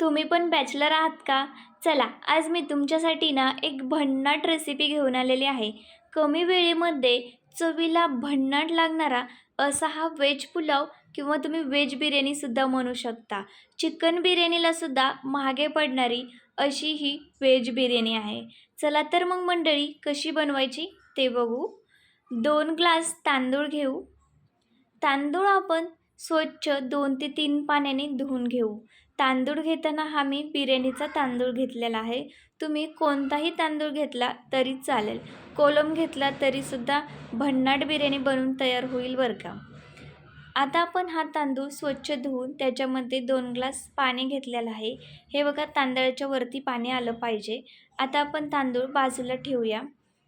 तुम्ही पण बॅचलर आहात का? चला आज मी तुमच्यासाठी ना एक भन्नाट रेसिपी घेऊन आलेली आहे. कमी वेळेमध्ये चवीला भन्नाट लागणारा असा हा व्हेज पुलाव किंवा तुम्ही व्हेज बिर्याणीसुद्धा म्हणू शकता. चिकन बिर्याणीलासुद्धा महागे पडणारी अशी ही व्हेज बिर्याणी आहे. चला तर मग मंडळी कशी बनवायची ते बघू. दोन ग्लास तांदूळ घेऊ. तांदूळ आपण स्वच्छ दोन ते तीन पाण्याने धुवून घेऊ. तांदूळ घेताना हा मी बिर्याणीचा तांदूळ घेतलेला आहे. तुम्ही कोणताही तांदूळ घेतला तरी चालेल. कोलम घेतला तरीसुद्धा भन्नाट बिर्याणी बनवून तयार होईल बरं का? आता आपण हा तांदूळ स्वच्छ धुवून त्याच्यामध्ये दोन ग्लास पाणी घेतलेलं आहे. हे बघा तांदळाच्या वरती पाणी आलं पाहिजे. आता आपण तांदूळ बाजूला ठेवूया.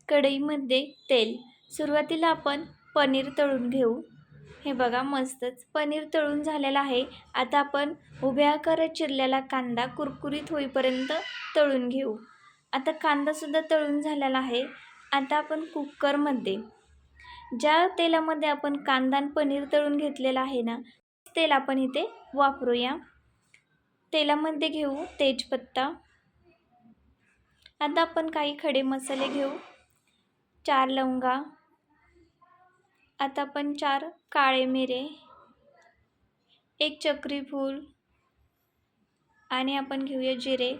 कढईमध्ये तेल. सुरुवातीला आपण पनीर तळून घेऊ. हे बघा मस्तच. पनीर तळून झालेलं आहे. आता आपण उभ्या आकारात चिरलेला कांदा कुरकुरीत होईपर्यंत तळून घेऊ. आता कांदासुद्धा तळून झालेला आहे. आता आपण कुकरमध्ये ज्या तेलामध्ये आपण कांदा आणि पनीर तळून घेतलेलं आहे ना तेल आपण इथे वापरूया. तेलामध्ये घेऊ तेजपत्ता. आता आपण काही खडे मसाले घेऊ. चार लवंगा. आता आपण चार काळे मिरे एक चक्री फूल आणि आपण घेऊया जिरे.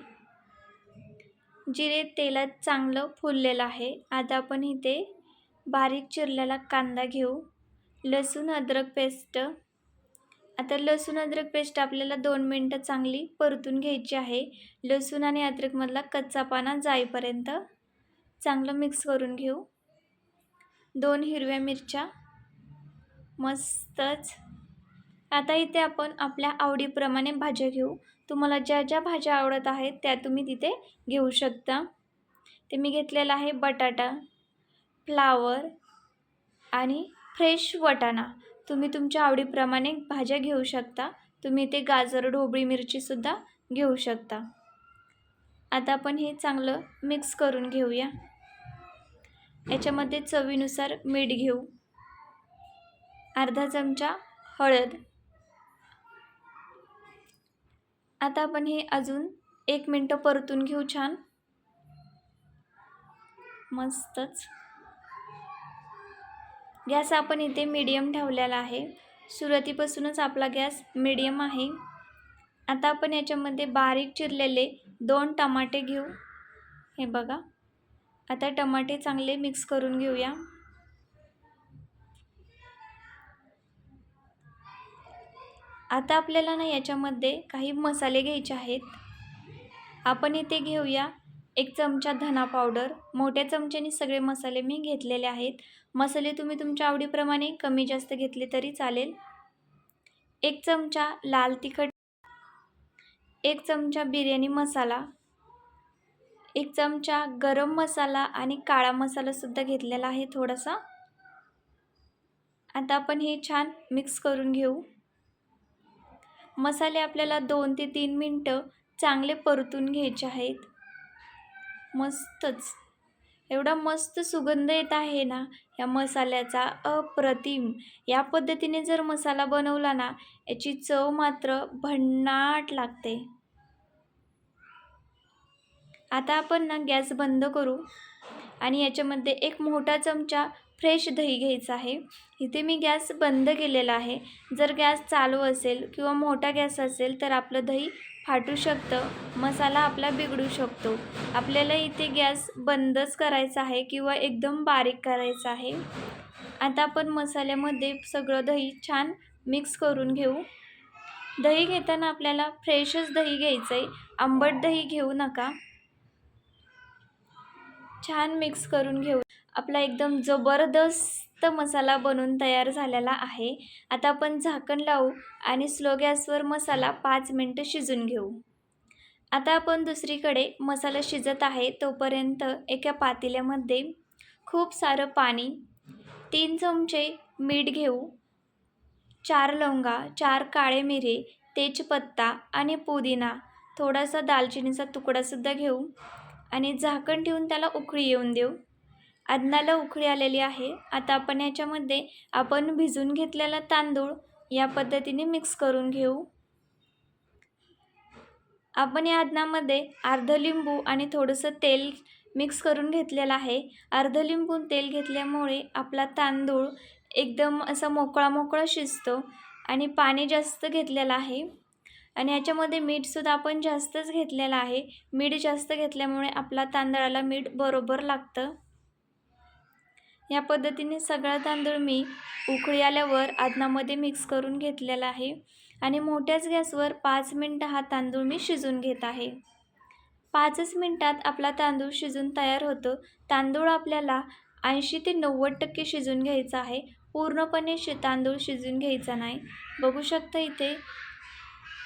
जिरे तेलात चांगलं फुललेलं आहे. आता आपण इथे बारीक चिरलेला कांदा घेऊ. लसूण अद्रक पेस्ट. आता लसूण अद्रक पेस्ट आपल्याला दोन मिनटं चांगली परतून घ्यायची आहे. लसूण आणि अद्रकमधला कच्चा पाना जाईपर्यंत चांगलं मिक्स करून घेऊ. दोन हिरव्या मिरच्या मस्तच. आता इथे आपण आपल्या आवडीप्रमाणे भाज्या घेऊ. तुम्हाला ज्या ज्या भाज्या आवडत आहेत त्या तुम्ही तिथे घेऊ शकता. ते मी घेतलेला आहे बटाटा फ्लावर आणि फ्रेश वटाणा. तुम्ही तुमच्या आवडीप्रमाणे भाज्या घेऊ शकता. तुम्ही इथे गाजर ढोबळी मिरचीसुद्धा घेऊ शकता. आता आपण हे चांगलं मिक्स करून घेऊया. याच्यामध्ये चवीनुसार मीठ घेऊ. अर्धा चमचा हळद. आता आपण हे अजून एक मिनटं परतून घेऊ छान. मस्तच. गॅस आपण इथे मीडियम ठेवलेला आहे. सुरुवातीपासूनच आपला गॅस मीडियम आहे. आता आपण याच्यामध्ये बारीक चिरलेले दोन टमाटे घेऊ. हे बघा. आता टमाटे चांगले मिक्स करून घेऊया. आता आपल्याला ना याच्यामध्ये काही मसाले घ्यायचे आहेत. आपण इथे घेऊया एक चमचा धना पावडर मोठ्या चमच्याने सगळे मसाले मी घेतलेले आहेत. मसाले तुम्ही तुमच्या आवडीप्रमाणे कमी जास्त घेतले तरी चालेल. एक चमचा लाल तिखट एक चमचा बिर्याणी मसाला एक चमचा गरम मसाला आणि काळा मसालासुद्धा घेतलेला आहे थोडासा. आता आपण हे छान मिक्स करून घेऊ. मसाले आपल्याला दोन ते तीन मिनटं चांगले परतून घ्यायचे आहेत. मस्तच. एवढा मस्त सुगंध येत आहे ना या मसाल्याचा अप्रतिम. या पद्धतीने जर मसाला बनवला ना याची चव मात्र भन्नाट लागते. आता आपण ना गॅस बंद करू आणि याच्यामध्ये एक मोठा चमचा फ्रेश दही घ्यायचं आहे. इथे मी गॅस बंद केलेला आहे. जर गॅस चालू असेल किंवा मोठा गॅस असेल तर आपलं दही फाटू शकतं. मसाला आपला बिघडू शकतो. आपल्याला इथे गॅस बंदच करायचा आहे किंवा एकदम बारीक करायचा आहे. आता आपण मसाल्यामध्ये सगळं दही छान मिक्स करून घेऊ. दही घेताना आपल्याला फ्रेशच दही घ्यायचं आहे आंबट दही घेऊ नका. छान मिक्स करून घेऊ. आपला एकदम जबरदस्त मसाला बनून तयार झालेला आहे. आता आपण झाकण लावू आणि स्लो गॅसवर मसाला पाच मिनटं शिजून घेऊ. आता आपण दुसरीकडे मसाला शिजत आहे तोपर्यंत एका पातेल्यामध्ये खूप सारं पाणी तीन चमचे मीठ घेऊ चार लवंगा चार काळे मिरे तेजपत्ता आणि पुदिना थोडासा दालचिनीचा तुकडासुद्धा घेऊ आणि झाकण ठेवून त्याला उकळी येऊन देऊ. अन्नाला उकळी आलेली आहे. आता आपण याच्यामध्ये आपण भिजून घेतलेला तांदूळ या पद्धतीने मिक्स करून घेऊ. आपण या अन्नामध्ये अर्ध लिंबू आणि थोडंसं तेल मिक्स करून घेतलेलं आहे. अर्ध लिंबू तेल घेतल्यामुळे आपला तांदूळ एकदम असा मोकळा मोकळा शिजतो आणि पाणी जास्त घेतलेलं आहे. आणि याच्यामध्ये मीठसुद्धा आपण जास्तच घेतलेलं आहे. मीठ जास्त घेतल्यामुळे आपला तांदळाला मीठ बरोबर लागतं. या पद्धतीने सगळा तांदूळ मी उकळी आल्यावर आदनामध्ये मिक्स करून घेतलेला आहे आणि मोठ्याच गॅसवर पाच मिनटं हा तांदूळ मी शिजून घेत आहे. पाचच मिनटात आपला तांदूळ शिजून तयार होतो. तांदूळ आपल्याला ऐंशी ते नव्वद टक्के शिजून घ्यायचा आहे. पूर्णपणे शि तांदूळ शिजून घ्यायचा नाही. बघू शकता इथे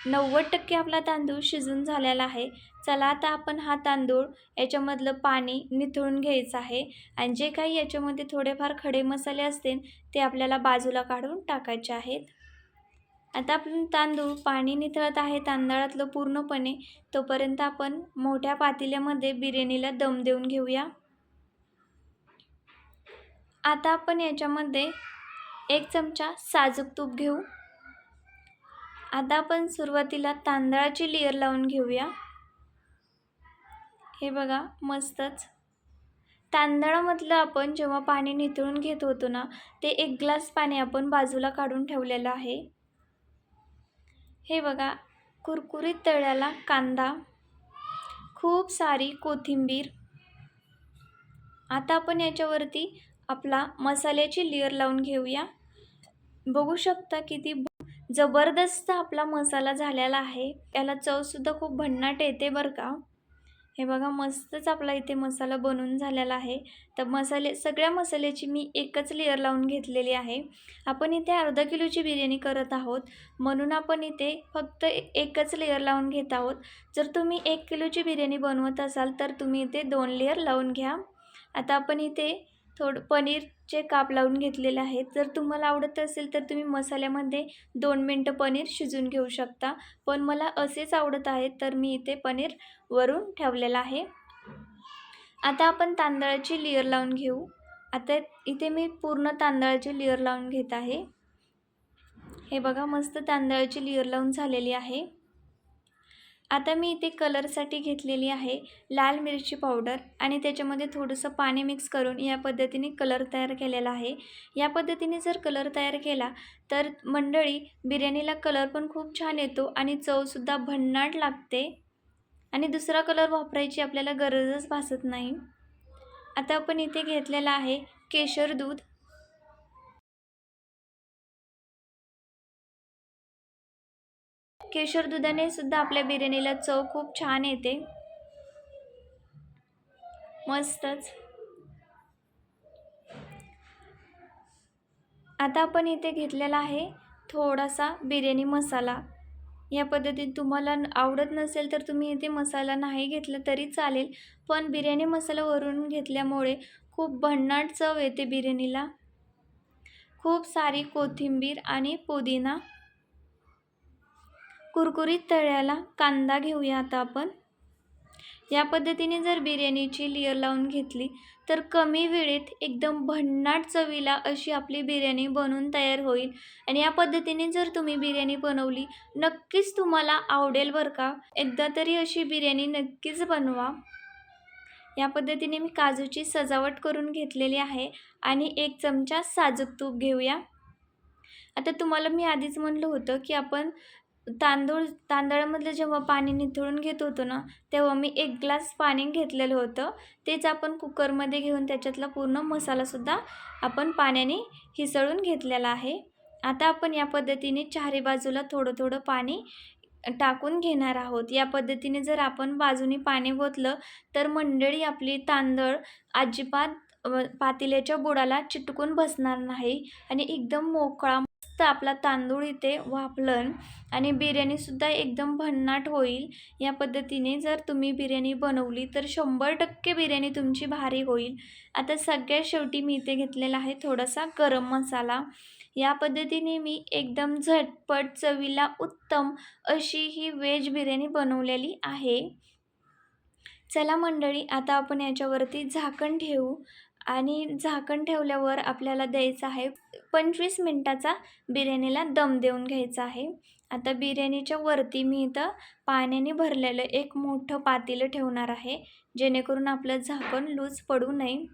नव्वद टक्के आपला तांदूळ शिजून झालेला आहे. चला आता आपण हा तांदूळ याच्यामधलं पाणी निथळून घ्यायचं आहे आणि जे काही याच्यामध्ये थोडेफार खडे मसाले असतील ते आपल्याला बाजूला काढून टाकायचे आहेत. आता आपण तांदूळ पाणी निथळत आहे. तांदळातलं पूर्णपणे तोपर्यंत आपण मोठ्या पातेल्यामध्ये बिर्याणीला दम देऊन घेऊया. आता आपण याच्यामध्ये एक चमचा साजूक तूप घेऊ. आता आपण सुरुवातीला तांदळाची लेअर लावून घेऊया. हे बघा मस्तच. तांदळामधलं आपण जेव्हा पाणी निथळून घेत होतो ना ते एक ग्लास पाणी आपण बाजूला काढून ठेवलेलं आहे. हे बघा कुरकुरीत तळ्याला कांदा. खूप सारी कोथिंबीर. आता आपण याच्यावरती आपला मसाल्याची लेअर लावून घेऊया. बघू शकता किती जबरदस्त आपला मसाला झालेला आहे. त्याला चवसुद्धा खूप भन्नाट येते बरं का. हे बघा मस्तच आपला इथे मसाला बनवून झालेला आहे. तर मसाले सगळ्या मसाल्याची मी एकच लेअर लावून घेतलेली आहे. आपण इथे अर्धा किलोची बिर्याणी करत आहोत. म्हणून आपण इथे फक्त एकच लेअर लावून घेत आहोत. जर तुम्ही एक किलोची बिर्याणी बनवत असाल तर तुम्ही इथे दोन लेअर लावून घ्या. आता आपण इथे थोडं पनीरचे काप लावून घेतलेले आहेत. जर तुम्हाला आवडत असेल तर तुम्ही मसाल्यामध्ये दोन मिनटं पनीर शिजून घेऊ शकता. पण मला असेच आवडत आहे तर मी इथे पनीर वरून ठेवलेलं आहे. आता आपण तांदळाची लेअर लावून घेऊ. आता इथे मी पूर्ण तांदळाची लेअर लावून घेत आहे. हे बघा मस्त तांदळाची लेअर लावून झालेली आहे. आता मी इथे कलरसाठी घेतलेली आहे लाल मिरची पावडर आणि त्याच्यामध्ये थोडंसं पाणी मिक्स करून या पद्धतीने कलर तयार केलेला आहे. या पद्धतीने जर कलर तयार केला तर मंडळी बिर्याणीला कलर पण खूप छान येतो आणि चवसुद्धा भन्नाट लागते. आणि दुसरा कलर वापरायची आपल्याला गरजच भासत नाही. आता आपण इथे घेतलेला आहे केशर दूध. केशर दुधाने सुद्धा आपल्या बिर्याणीला चव खूप छान येते. मस्तच. आता आपण इथे घेतलेला आहे थोडासा बिर्याणी मसाला. या पद्धतीत तुम्हाला आवडत नसेल तर तुम्ही इथे मसाला नाही घेतला तरी चालेल पण बिर्याणी मसाला वरून घेतल्यामुळे खूप भन्नाट चव येते बिर्याणीला. खूप सारी कोथिंबीर आणि पुदिना. कुरकुरीत तळ्याला कांदा घेऊया आता आपण. या पद्धतीने जर बिर्याणीची लेअर लावून घेतली तर कमी वेळेत एकदम भन्नाट चवीला अशी आपली बिर्याणी बनवून तयार होईल. आणि या पद्धतीने जर तुम्ही बिर्याणी बनवली नक्कीच तुम्हाला आवडेल बरं का. एकदा तरी अशी बिर्याणी नक्कीच बनवा. या पद्धतीने मी काजूची सजावट करून घेतलेली आहे आणि एक चमचा साजूक तूप घेऊया. आता तुम्हाला मी आधीच म्हणलं होतं की आपण तांदूळ तांदळामधलं जेव्हा पाणी निथळून घेत होतो ना तेव्हा मी एक ग्लास पाणी घेतलेलं होतं. तेच आपण कुकरमध्ये घेऊन त्याच्यातला पूर्ण मसालासुद्धा आपण पाण्याने हिसळून घेतलेला आहे. आता आपण या पद्धतीने चारी बाजूला थोडं थोडं पाणी टाकून घेणार आहोत. या पद्धतीने जर आपण बाजूनी पाणी ओतलं तर मंडळी आपली तांदळ अजिबात पातेल्याच्या बुडाला चिटकून बसणार नाही आणि एकदम मोकळा मस्त आपला तांदूळ इथे वापलन आणि बिर्याणीसुद्धा एकदम भन्नाट होईल. या पद्धतीने जर तुम्ही बिर्याणी बनवली तर शंभर टक्के बिर्याणी तुमची भारी होईल. आता सगळ्यात शेवटी मी इथे घेतलेला आहे थोडासा गरम मसाला. या पद्धतीने मी एकदम झटपट चवीला उत्तम अशी ही व्हेज बिर्याणी बनवलेली आहे. चला मंडळी आता आपण याच्यावरती झाकण ठेवू. आणि झाकण ठेवल्यावर आपल्याला द्यायचं आहे पंचवीस मिनटाचा बिर्याणीला दम देऊन घ्यायचा आहे. आता बिर्याणीच्या वरती मी इथं पाण्याने भरलेलं एक मोठं पातेलं ठेवणार आहे जेणेकरून आपलं झाकण लूज पडू नये.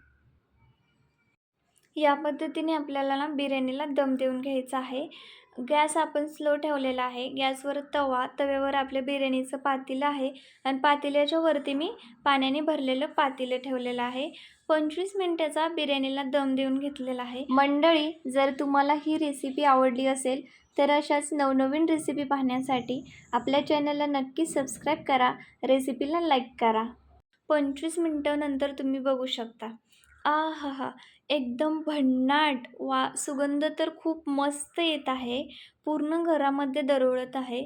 या पद्धतीने आपल्याला ना बिर्याणीला दम देऊन घ्यायचा आहे. गॅस आपण स्लो ठेवलेला आहे. गॅसवर तवा तव्यावर आपल्या बिर्याणीचं पातेलं आहे आणि पातेल्याच्या वरती मी पाण्याने भरलेलं पातेलं ठेवलेलं आहे. पंचवीस मिनटाचा बिर्याणीला दम देऊन घेतलेला आहे. मंडळी जर तुम्हाला ही रेसिपी आवडली असेल तर अशाच नवनवीन रेसिपी पाहण्यासाठी आपल्या चॅनलला नक्की सबस्क्राईब करा. रेसिपीला लाईक करा. पंचवीस मिनटानंतर तुम्ही बघू शकता. आ हा हा. एकदम भन्नाट वा सुगंध तर खूप मस्त येत आहे. पूर्ण घरामध्ये दरवळत आहे.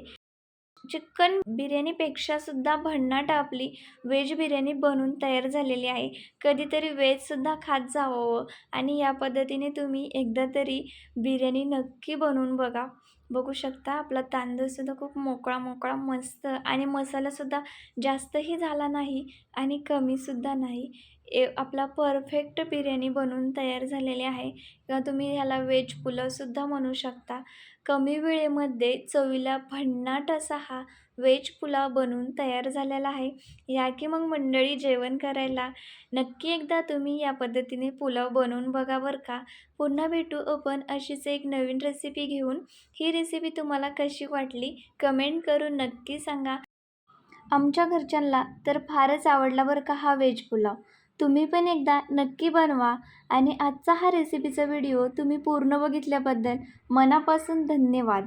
चिकन बिर्याणीपेक्षा सुद्धा भन्नाट आपली व्हेज बिर्याणी बनून तयार झालेली आहे. कधीतरी व्हेजसुद्धा खात जावं हो. आणि या पद्धतीने तुम्ही एकदा तरी बिर्याणी नक्की बनवून बघा. बघू शकता आपला तांदूळसुद्धा खूप मोकळा मोकळा मस्त आणि मसालासुद्धा जास्तही झाला नाही आणि कमीसुद्धा नाही. ए आपला परफेक्ट बिर्याणी बनवून तयार झालेली आहे. किंवा तुम्ही ह्याला व्हेज पुलावसुद्धा म्हणू शकता. कमी वेळेमध्ये चवीला भन्नाट असा हा व्हेज पुलाव बनवून तयार झालेला आहे. या की मग मंडळी जेवण करायला नक्की एकदा तुम्ही या पद्धतीने पुलाव बनवून बघा बरं का. पुन्हा भेटू आपण अशीच एक नवीन रेसिपी घेऊन. ही रेसिपी तुम्हाला कशी वाटली कमेंट करून नक्की सांगा. आमच्या घरच्यांना तर फारच आवडला बरं का हा व्हेज पुलाव. तुम्ही पण एकदा नक्की बनवा आणि आजचा हा रेसिपीचा व्हिडिओ तुम्ही पूर्ण बघितल्याबद्दल मनापासून धन्यवाद.